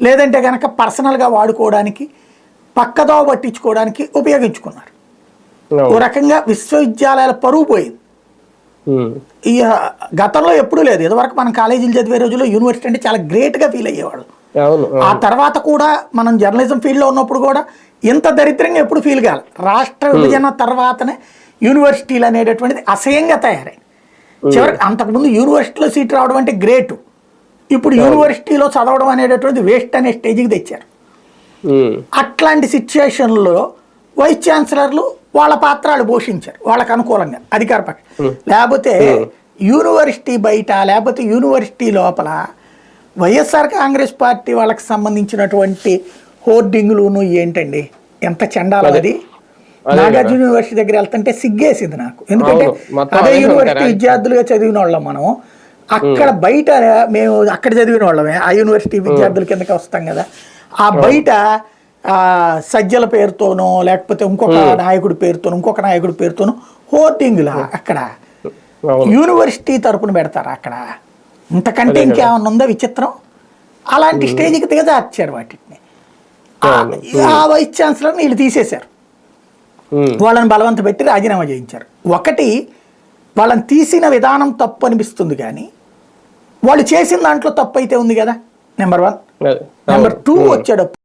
లేదంటే కనుక పర్సనల్గా వాడుకోవడానికి పక్కదో పట్టించుకోవడానికి ఉపయోగించుకున్నారు. ఓ. రకంగా విశ్వవిద్యాలయాల పరువు పోయింది. ఈ గతంలో ఎప్పుడూ లేదు. ఇదివరకు మనం కాలేజీలు చదివే రోజుల్లో యూనివర్సిటీ అంటే చాలా గ్రేట్గా ఫీల్ అయ్యేవాళ్ళు. ఆ తర్వాత కూడా మనం జర్నలిజం ఫీల్డ్లో ఉన్నప్పుడు కూడా ఇంత దరిద్రంగా ఎప్పుడు ఫీల్ కావాలి రాష్ట్ర విభజన తర్వాతనే యూనివర్సిటీలు అనేటటువంటిది అసహ్యంగా తయారై చివరికి అంతకుముందు యూనివర్సిటీలో సీట్ రావడం అంటే గ్రేటు. ఇప్పుడు యూనివర్సిటీలో చదవడం అనేటటువంటిది వేస్ట్ అనే స్టేజ్కి తెచ్చారు. అట్లాంటి సిచ్యుయేషన్లో వైస్ ఛాన్సలర్లు వాళ్ళ పాత్రలు పోషించారు వాళ్ళకు అనుకూలంగా అధికార పక్షం. లేకపోతే యూనివర్సిటీ బయట లేకపోతే యూనివర్సిటీ లోపల వైఎస్ఆర్ కాంగ్రెస్ పార్టీ వాళ్ళకి సంబంధించినటువంటి హోర్డింగ్లును ఏంటండి? ఎంత చండాలం అది. నాగార్జున యూనివర్సిటీ దగ్గర వెళ్తుంటే సిగ్గేసింది నాకు. ఎందుకంటే అదే యూనివర్సిటీ? విద్యార్థులుగా చదివిన వాళ్ళం మనం అక్కడ బయట మేము అక్కడ చదివిన వాళ్ళమే ఆ యూనివర్సిటీ విద్యార్థుల కిందకి వస్తాం కదా. ఆ బయట ఆ, సజ్జల పేరుతోనో లేకపోతే ఇంకొక నాయకుడి పేరుతోనో ఇంకొక నాయకుడి పేరుతోనో హోర్డింగ్లా అక్కడ. యూనివర్సిటీ తరపున పెడతారా అక్కడ? ఇంతకంటే ఇంకేమన్నా ఉందా విచిత్రం? అలాంటి స్టేజ్కి దిగజార్చారు వాటిని. ఆ- వైస్ ఛాన్సలర్ వీళ్ళు తీసేశారు. వాళ్ళని బలవంత పెట్టి రాజీనామా చేయించారు. ఒకటి వాళ్ళని తీసిన విధానం తప్పు అనిపిస్తుంది కానీ వాళ్ళు చేసిన దాంట్లో తప్పు అయితే ఉంది కదా నెంబర్ వన్. నెంబర్ టూ వచ్చేటప్పుడు